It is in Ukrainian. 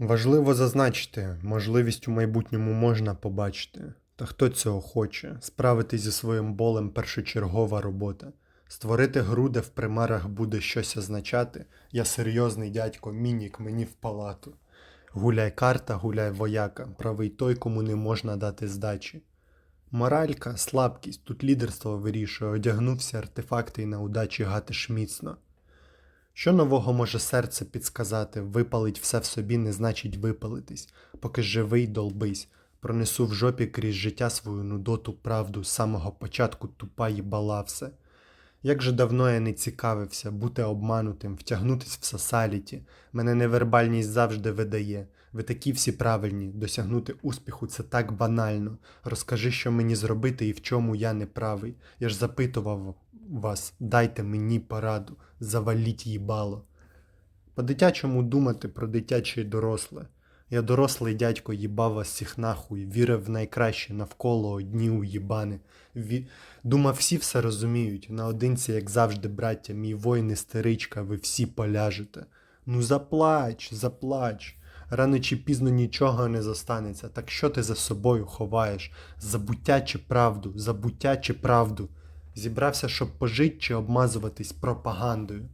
Важливо зазначити, можливість у майбутньому можна побачити. Та хто цього хоче? Справитись зі своїм болем першочергова робота. Створити гру, де в примарах буде щось означати. Я серйозний дядько, мінік мені в палату. Гуляй карта, гуляй вояка, правий той, кому не можна дати здачі. Моралька, слабкість, тут лідерство вирішує, одягнувся артефакти і на удачі гатиш міцно. Що нового може серце підсказати? Випалить все в собі не значить випалитись, поки живий долбись. Пронесу в жопі крізь життя свою нудоту правду з самого початку тупа їбала все. Як же давно я не цікавився, бути обманутим, втягнутись в сосаліті. Мене невербальність завжди видає. Ви такі всі правильні, досягнути успіху це так банально. Розкажи, що мені зробити і в чому я не правий. Я ж запитував вас, дайте мені пораду, заваліть їбало. По-дитячому думати про дитяче і доросле. Я дорослий дядько їбав вас всіх нахуй, вірив в найкраще навколо одні уїбани. Ві... Думав, всі все розуміють, наодинці, як завжди, браття, мій воїн істеричка, ви всі поляжете. Ну заплач, заплач. Рано чи пізно нічого не зостанеться. Так що ти за собою ховаєш? Забуття чи правду, забуття чи правду? Зібрався, щоб пожить чи обмазуватись пропагандою.